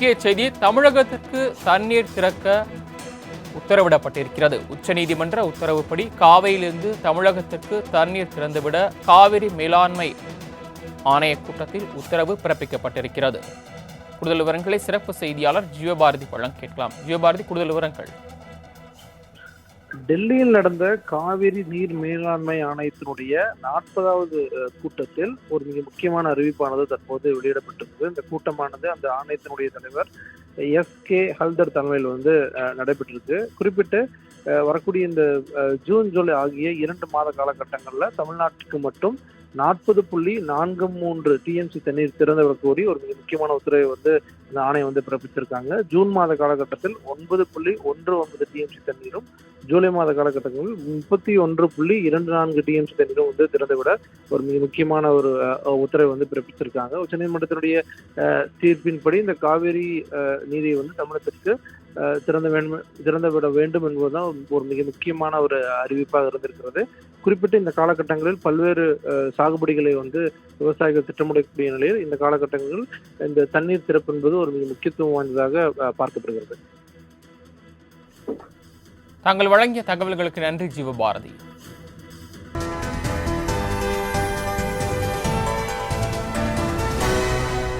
முக்கிய செய்தி தமிழகத்திற்கு தண்ணீர் திறக்க உத்தரவிடப்பட்டிருக்கிறது. உச்சநீதிமன்ற உத்தரவுப்படி காவிரியிலிருந்து தமிழகத்திற்கு தண்ணீர் திறந்துவிட காவிரி மேலாண்மை ஆணைய கூட்டத்தில் உத்தரவு பிறப்பிக்கப்பட்டிருக்கிறது. கூடுதல் விவரங்களை சிறப்பு செய்தியாளர் ஜியோபாரதி வழங்க கேட்கலாம். ஜியோபாரதி கூடுதல் விவரங்கள். டெல்லியில் நடந்த காவிரி நீர் மேலாண்மை ஆணையத்தினுடைய நாற்பதாவது கூட்டத்தில் ஒரு மிக முக்கியமான அறிவிப்பானது தற்போது வெளியிடப்பட்டிருந்தது. இந்த கூட்டமானது அந்த ஆணையத்தினுடைய தலைவர் எஸ் கே ஹல்தர் தலைமையில் வந்து நடைபெற்றிருக்கு. குறிப்பிட்டு வரக்கூடிய இந்த ஜூன் ஜூலை ஆகிய இரண்டு மாத காலகட்டங்களில் தமிழ்நாட்டுக்கு மட்டும் நாற்பது புள்ளி நான்கு மூன்று டிஎம்சி தண்ணீர் திறந்து விட கோரி ஒரு மிக முக்கியமான உத்தரவை வந்து இந்த ஆணையம் வந்து பிறப்பித்திருக்காங்க ஜூன் மாத காலகட்டத்தில் ஒன்பது புள்ளி ஒன்று ஒன்பது டிஎம்சி தண்ணீரும் ஜூலை மாத காலகட்டங்களில் முப்பத்தி ஒன்று புள்ளி இரண்டு நான்கு டிஎம்சி தண்ணீரும் வந்து திறந்துவிட ஒரு மிக முக்கியமான ஒரு உத்தரவை வந்து பிறப்பித்திருக்காங்க உச்சநீதிமன்றத்தினுடைய தீர்ப்பின்படி இந்த காவேரி அஹ், நீரை வந்து தமிழகத்திற்கு திறந்த வேண்டும் திறந்து விட வேண்டும் என்பதுதான் ஒரு மிக முக்கியமான ஒரு அறிவிப்பாக இருந்திருக்கிறது. குறிப்பிட்ட இந்த காலகட்டங்களில் பல்வேறு அஹ், சாகுபடிகளை வந்து விவசாயிகள் திட்டமிடக்கூடிய நிலையில் இந்த காலகட்டங்களில் இந்த தண்ணீர் திறப்பு என்பது ஒரு மிக முக்கியத்துவம் வாய்ந்ததாக பார்க்கப்படுகிறது. தாங்கள் வழங்கிய தகவல்களுக்கு நன்றி ஜீவபாரதி.